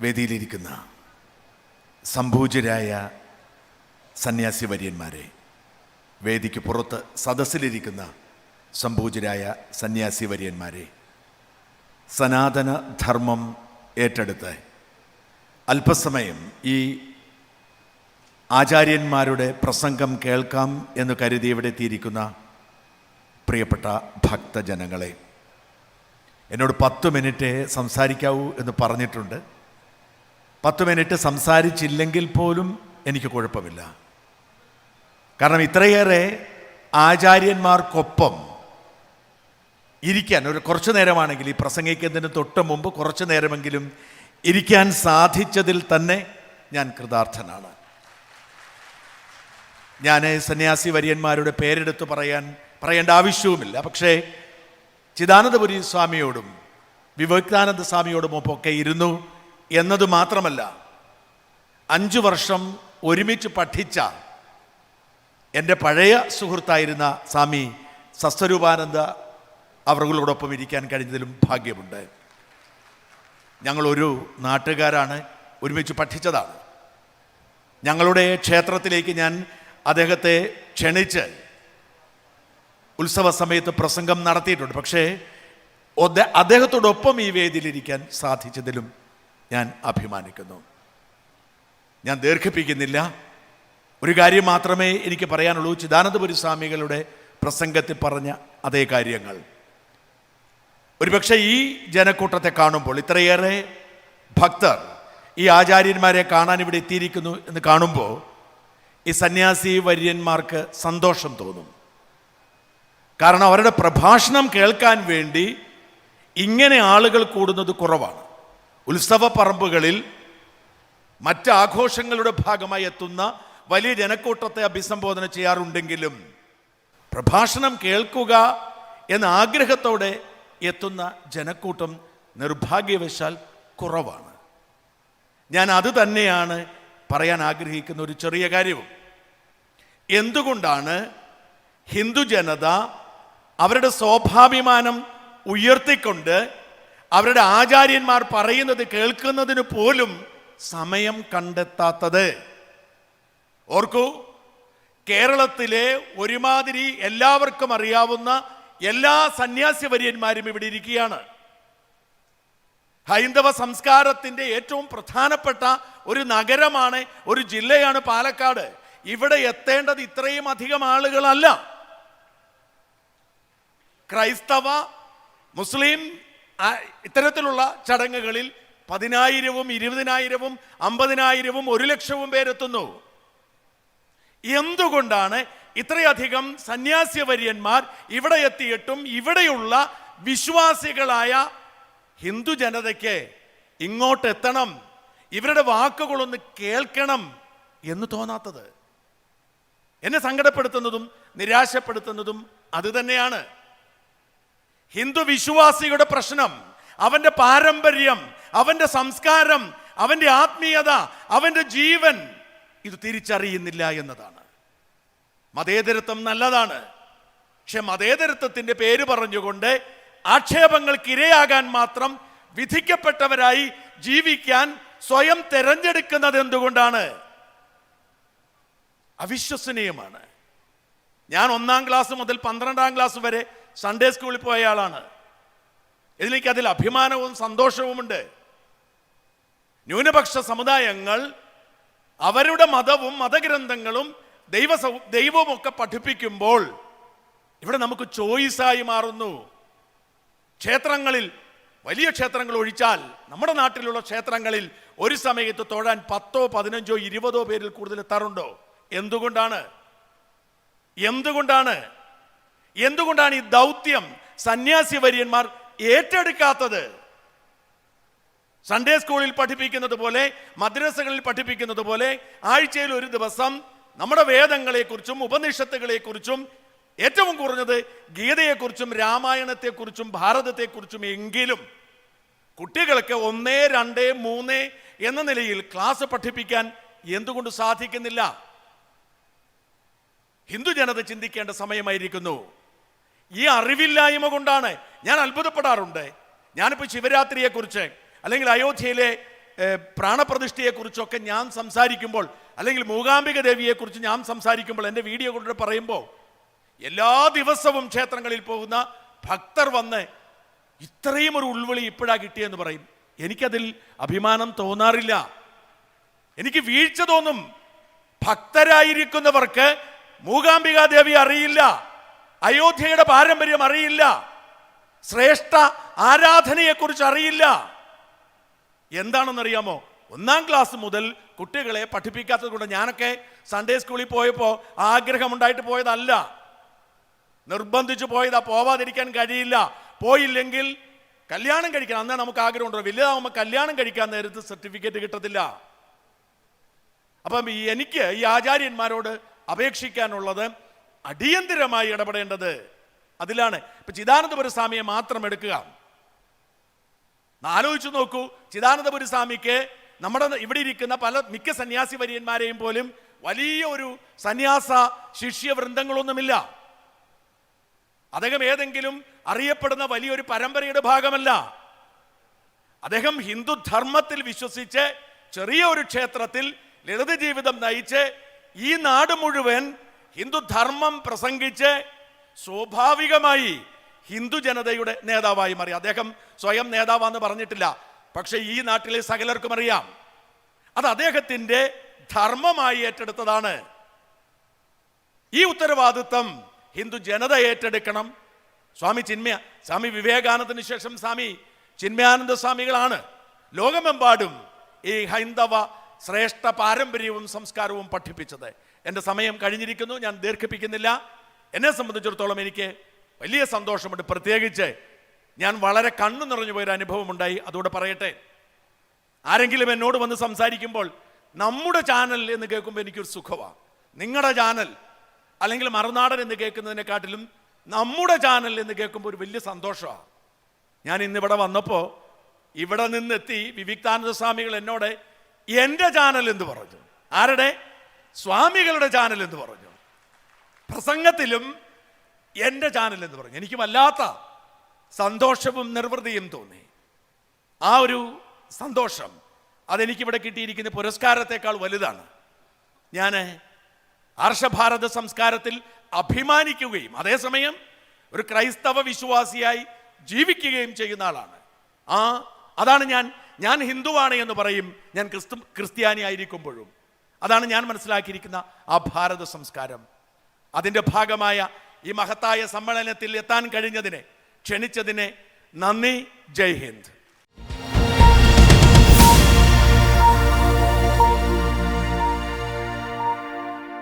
വേദിയിലിരിക്കുന്ന സംഭൂജരായ സന്യാസി വര്യന്മാരെ വേദിക്ക് പുറത്ത് സദസ്സിലിരിക്കുന്ന സംഭൂജരായ സന്യാസി വര്യന്മാരെ സനാതന ധർമ്മം ഏറ്റെടുത്ത് അല്പസമയം ഈ ആചാര്യന്മാരുടെ പ്രസംഗം കേൾക്കാം എന്ന് കരുതി ഇവിടെ എത്തിയിരിക്കുന്ന പ്രിയപ്പെട്ട ഭക്തജനങ്ങളെ എന്നോട് പത്ത് മിനിറ്റ് സംസാരിക്കാവൂ എന്ന് പറഞ്ഞിട്ടുണ്ട്. പത്ത് മിനിറ്റ് സംസാരിച്ചില്ലെങ്കിൽ പോലും എനിക്ക് കുഴപ്പമില്ല. കാരണം ഇത്രയേറെ ആചാര്യന്മാർക്കൊപ്പം ഇരിക്കാൻ ഒരു കുറച്ചു നേരമാണെങ്കിൽ ഈ പ്രസംഗിക്കുന്നതിന് തൊട്ട് മുമ്പ് കുറച്ചു നേരമെങ്കിലും ഇരിക്കാൻ സാധിച്ചതിൽ തന്നെ ഞാൻ കൃതാർത്ഥനാണ്. ഞാൻ സന്യാസി വര്യന്മാരുടെ പേരെടുത്ത് പറയാൻ പറയേണ്ട ആവശ്യവുമില്ല. പക്ഷേ ചിദാനന്ദപുരി സ്വാമിയോടും വിവേകാനന്ദ സ്വാമിയോടും ഒക്കെ ഇരുന്നു. എന്നത് മാത്രമല്ല അഞ്ച് വർഷം ഒരുമിച്ച് പഠിച്ച എന്റെ പഴയ സുഹൃത്തായിരുന്ന സ്വാമി സസ്വരൂപാനന്ദ അവർകളോടൊപ്പം ഇരിക്കാൻ കഴിഞ്ഞതിലും ഭാഗ്യമുണ്ട്. ഞങ്ങളൊരു നാട്ടുകാരാണ് ഒരുമിച്ച് പഠിച്ചതാണ്. ഞങ്ങളുടെ ക്ഷേത്രത്തിലേക്ക് ഞാൻ അദ്ദേഹത്തെ ക്ഷണിച്ച് ഉത്സവ സമയത്ത് പ്രസംഗം നടത്തിയിട്ടുണ്ട്. പക്ഷേ അദ്ദേഹത്തോടൊപ്പം ഈ വേദിയിലിരിക്കാൻ സാധിച്ചതിലും ഞാൻ അഭിമാനിക്കുന്നു. ഞാൻ ദീർഘിപ്പിക്കുന്നില്ല. ഒരു കാര്യം മാത്രമേ എനിക്ക് പറയാനുള്ളൂ. ചിദാനന്ദപുരി സ്വാമികളുടെ പ്രസംഗത്തിൽ പറഞ്ഞ അതേ കാര്യങ്ങൾ. ഒരുപക്ഷെ ഈ ജനക്കൂട്ടത്തെ കാണുമ്പോൾ ഇത്രയേറെ ഭക്തർ ഈ ആചാര്യന്മാരെ കാണാൻ ഇവിടെ എത്തിയിരിക്കുന്നു എന്ന് കാണുമ്പോൾ ഈ സന്യാസി വര്യന്മാർക്ക് സന്തോഷം തോന്നും. കാരണം അവരുടെ പ്രഭാഷണം കേൾക്കാൻ വേണ്ടി ഇങ്ങനെ ആളുകൾ കൂടുന്നത് കുറവാണ്. ഉത്സവ പറമ്പുകളിൽ മറ്റ് ആഘോഷങ്ങളുടെ ഭാഗമായി എത്തുന്ന വലിയ ജനക്കൂട്ടത്തെ അഭിസംബോധന ചെയ്യാറുണ്ടെങ്കിലും പ്രഭാഷണം കേൾക്കുക എന്ന ആഗ്രഹത്തോടെ എത്തുന്ന ജനക്കൂട്ടം നിർഭാഗ്യവശാൽ കുറവാണ്. ഞാൻ അത് തന്നെയാണ് പറയാൻ ആഗ്രഹിക്കുന്ന ഒരു ചെറിയ കാര്യവും. എന്തുകൊണ്ടാണ് ഹിന്ദു ജനത അവരുടെ സ്വാഭാഭിമാനം ഉയർത്തിക്കൊണ്ട് അവരുടെ ആചാര്യന്മാർ പറയുന്നത് കേൾക്കുന്നതിന് പോലും സമയം കണ്ടെത്താത്തത്. ഓർക്കൂ കേരളത്തിലെ ഒരുമാതിരി എല്ലാവർക്കും അറിയാവുന്ന എല്ലാ സന്യാസി വര്യന്മാരും ഇവിടെ ഇരിക്കുകയാണ്. ഹൈന്ദവ സംസ്കാരത്തിന്റെ ഏറ്റവും പ്രധാനപ്പെട്ട ഒരു നഗരമാണ് ഒരു ജില്ലയാണ് പാലക്കാട്. ഇവിടെ എത്തേണ്ടത് ഇത്രയും അധികം ആളുകളല്ല. ക്രൈസ്തവ മുസ്ലിം ഇത്തരത്തിലുള്ള ചടങ്ങുകളിൽ പതിനായിരവും ഇരുപതിനായിരവും അമ്പതിനായിരവും ഒരു ലക്ഷവും പേരെത്തുന്നു. എന്തുകൊണ്ടാണ് ഇത്രയധികം സന്യാസിവര്യന്മാർ ഇവിടെ എത്തിയിട്ടും ഇവിടെയുള്ള വിശ്വാസികളായ ഹിന്ദു ജനതയ്ക്ക് ഇങ്ങോട്ടെത്തണം ഇവരുടെ വാക്കുകളൊന്ന് കേൾക്കണം എന്ന് തോന്നാത്തത്. എന്നെ സങ്കടപ്പെടുത്തുന്നതും നിരാശപ്പെടുത്തുന്നതും അത് തന്നെയാണ്. ഹിന്ദു വിശ്വാസിയുടെ പ്രശ്നം അവന്റെ പാരമ്പര്യം അവന്റെ സംസ്കാരം അവന്റെ ആത്മീയത അവന്റെ ജീവൻ ഇത് തിരിച്ചറിയുന്നില്ല എന്നതാണ്. മതേതരത്വം നല്ലതാണ്. പക്ഷെ മതേതരത്വത്തിന്റെ പേര് പറഞ്ഞുകൊണ്ട് ആക്ഷേപങ്ങൾക്ക് ഇരയാകാൻ മാത്രം വിധിക്കപ്പെട്ടവരായി ജീവിക്കാൻ സ്വയം തെരഞ്ഞെടുക്കുന്നത് എന്തുകൊണ്ടാണ്? അവിശ്വസനീയമാണ്. ഞാൻ ഒന്നാം ക്ലാസ് മുതൽ പന്ത്രണ്ടാം ക്ലാസ് വരെ സൺഡേ സ്കൂളിൽ പോയ ആളാണ്. ഇതിലേക്ക് അതിൽ അഭിമാനവും സന്തോഷവുമുണ്ട്. ന്യൂനപക്ഷ സമുദായങ്ങൾ അവരുടെ മതവും മതഗ്രന്ഥങ്ങളും ദൈവ ദൈവവും ഒക്കെ പഠിപ്പിക്കുമ്പോൾ ഇവിടെ നമുക്ക് ചോയ്സായി മാറുന്നു. ക്ഷേത്രങ്ങളിൽ വലിയ ക്ഷേത്രങ്ങൾ ഒഴിച്ചാൽ നമ്മുടെ നാട്ടിലുള്ള ക്ഷേത്രങ്ങളിൽ ഒരു സമയത്ത് തൊഴാൻ പത്തോ പതിനഞ്ചോ ഇരുപതോ പേരിൽ കൂടുതൽ എത്താറുണ്ടോ? എന്തുകൊണ്ടാണ്? എന്തുകൊണ്ടാണ്? എന്തുകൊണ്ടാണ് ഈ ദൗത്യം സന്യാസി വര്യന്മാർ ഏറ്റെടുക്കാത്തത്? സൺഡേ സ്കൂളിൽ പഠിപ്പിക്കുന്നത് പോലെ മദ്രസകളിൽ പഠിപ്പിക്കുന്നത് പോലെ ആഴ്ചയിൽ ഒരു ദിവസം നമ്മുടെ വേദങ്ങളെക്കുറിച്ചും ഉപനിഷത്തുകളെക്കുറിച്ചും ഏറ്റവും കുറഞ്ഞത് ഗീതയെക്കുറിച്ചും രാമായണത്തെക്കുറിച്ചും ഭാരതത്തെക്കുറിച്ചും എങ്കിലും കുട്ടികൾക്ക് ഒന്നേ രണ്ട് മൂന്ന് എന്ന നിലയിൽ ക്ലാസ് പഠിപ്പിക്കാൻ എന്തുകൊണ്ട് സാധിക്കുന്നില്ല? ഹിന്ദു ജനത ചിന്തിക്കേണ്ട സമയമായിരിക്കുന്നു. ഈ അറിവില്ലായ്മ കൊണ്ടാണ് ഞാൻ അത്ഭുതപ്പെടാറുണ്ട്. ഞാനിപ്പോൾ ശിവരാത്രിയെക്കുറിച്ച് അല്ലെങ്കിൽ അയോധ്യയിലെ പ്രാണപ്രതിഷ്ഠയെക്കുറിച്ചൊക്കെ ഞാൻ സംസാരിക്കുമ്പോൾ അല്ലെങ്കിൽ മൂകാംബിക ദേവിയെക്കുറിച്ച് ഞാൻ സംസാരിക്കുമ്പോൾ എന്റെ വീഡിയോ കൊണ്ട് പറയുമ്പോൾ എല്ലാ ദിവസവും ക്ഷേത്രങ്ങളിൽ പോകുന്ന ഭക്തർ വന്ന് ഇത്രയും ഒരു ഉൾവിളി ഇപ്പോഴാണ് കിട്ടിയെന്ന് പറയും. എനിക്കതിൽ അഭിമാനം തോന്നാറില്ല. എനിക്ക് വീഴ്ച തോന്നും ഭക്തരായിരിക്കുന്നവർക്ക് മൂകാംബികാദേവി അറിയില്ല. അയോധ്യയുടെ പാരമ്പര്യം അറിയില്ല. ശ്രേഷ്ഠ ആരാധനയെക്കുറിച്ച് അറിയില്ല. എന്താണെന്നറിയാമോ? ഒന്നാം ക്ലാസ് മുതൽ കുട്ടികളെ പഠിപ്പിക്കാത്തത് കൊണ്ട് ഞാനൊക്കെ സൺഡേ സ്കൂളിൽ പോയപ്പോൾ ആഗ്രഹമുണ്ടായിട്ട് പോയതല്ല. നിർബന്ധിച്ചു പോയതാ പോവാതിരിക്കാൻ കഴിയില്ല. പോയില്ലെങ്കിൽ കല്യാണം കഴിക്കണം. അന്നേ നമുക്ക് ആഗ്രഹമുണ്ടോ വലുതാവുമ്പോൾ കല്യാണം കഴിക്കാൻ നേരത്ത് സർട്ടിഫിക്കറ്റ് കിട്ടത്തില്ല. അപ്പം എനിക്ക് ഈ ആചാര്യന്മാരോട് അപേക്ഷിക്കാനുള്ളത് അടിയന്തിരമായി ഇടപെടേണ്ടത് അതിലാണ്. ഇപ്പൊ ചിദാനന്ദപുര സ്വാമിയെ മാത്രം എടുക്കുക. ആലോചിച്ചു നോക്കൂ. ചിദാനന്ദപുരി സ്വാമിക്ക് നമ്മുടെ ഇവിടെ ഇരിക്കുന്ന പല മിക്ക സന്യാസി വര്യന്മാരെയും പോലും വലിയ ഒരു സന്യാസ ശിഷ്യ വൃന്ദങ്ങളൊന്നുമില്ല. അദ്ദേഹം ഏതെങ്കിലും അറിയപ്പെടുന്ന വലിയൊരു പരമ്പരയുടെ ഭാഗമല്ല. അദ്ദേഹം ഹിന്ദു ധർമ്മത്തിൽ വിശ്വസിച്ച് ചെറിയ ഒരു ക്ഷേത്രത്തിൽ ലളിത ജീവിതം നയിച്ച് ഈ നാട് മുഴുവൻ ഹിന്ദു ധർമ്മം പ്രസംഗിച്ച് സ്വാഭാവികമായി ഹിന്ദു ജനതയുടെ നേതാവായി മാറി. അദ്ദേഹം സ്വയം നേതാവാന്ന് പറഞ്ഞിട്ടില്ല. പക്ഷെ ഈ നാട്ടിലെ സകലർക്കും അറിയാം. അത് അദ്ദേഹത്തിന്റെ ധർമ്മമായി ഏറ്റെടുത്തതാണ്. ഈ ഉത്തരവാദിത്വം ഹിന്ദു ജനത ഏറ്റെടുക്കണം. സ്വാമി ചിന്മയ സ്വാമി വിവേകാനന്ദന് ശേഷം സ്വാമി ചിന്മയാനന്ദ സ്വാമികളാണ്. ലോകമെമ്പാടും ഈ ഹൈന്ദവ ശ്രേഷ്ഠ പാരമ്പര്യവും സംസ്കാരവും പഠിപ്പിച്ചത്. എന്റെ സമയം കഴിഞ്ഞിരിക്കുന്നു ഞാൻ ദീർഘിപ്പിക്കുന്നില്ല. എന്നെ സംബന്ധിച്ചിടത്തോളം എനിക്ക് വലിയ സന്തോഷമുണ്ട്. പ്രത്യേകിച്ച് ഞാൻ വളരെ കണ്ണു നിറഞ്ഞു പോയൊരു അനുഭവമുണ്ടായി അതുകൂടെ പറയട്ടെ. ആരെങ്കിലും എന്നോട് വന്ന് സംസാരിക്കുമ്പോൾ നമ്മുടെ ചാനൽ എന്ന് കേൾക്കുമ്പോൾ എനിക്കൊരു സുഖമാണ് നിങ്ങളുടെ ചാനൽ അല്ലെങ്കിൽ മറുനാടൻ എന്ന് കേൾക്കുന്നതിനെക്കാട്ടിലും നമ്മുടെ ചാനൽ എന്ന് കേൾക്കുമ്പോൾ ഒരു വലിയ സന്തോഷമാണ് ഞാൻ ഇന്നിവിടെ വന്നപ്പോൾ ഇവിടെ നിന്നെത്തി വിവിക്താനന്ദ സ്വാമികൾ എന്നോട് എന്റെ ചാനൽ എന്ന് പറഞ്ഞു. ആരുടെ? സ്വാമികളുടെ ചാനൽ എന്ന് പറഞ്ഞു. പ്രസംഗത്തിലും എന്റെ ചാനൽ എന്ന് പറഞ്ഞു. എനിക്ക് വല്ലാത്ത സന്തോഷവും നിർവൃതിയും തോന്നി. ആ ഒരു സന്തോഷം അതെനിക്കിവിടെ കിട്ടിയിരിക്കുന്ന പുരസ്കാരത്തെക്കാൾ വലുതാണ്. ഞാൻ ആർഷഭാരത സംസ്കാരത്തിൽ അഭിമാനിക്കുകയും അതേസമയം ഒരു ക്രൈസ്തവ വിശ്വാസിയായി ജീവിക്കുകയും ചെയ്യുന്ന ആളാണ്. ആ അതാണ് ഞാൻ ഞാൻ ഹിന്ദുവാണ് എന്ന് പറയും. ഞാൻ ക്രിസ്തു ക്രിസ്ത്യാനി ആയിരിക്കുമ്പോഴും. അതാണ് ഞാൻ മനസ്സിലാക്കിയിരിക്കുന്ന ആ ഭാരത സംസ്കാരം. അതിന്റെ ഭാഗമായ ഈ മഹത്തായ സമ്മേളനത്തിൽ എത്താൻ കഴിഞ്ഞതിനെ ക്ഷണിച്ചതിനെ നന്ദി ജയ് ഹിന്ദ്.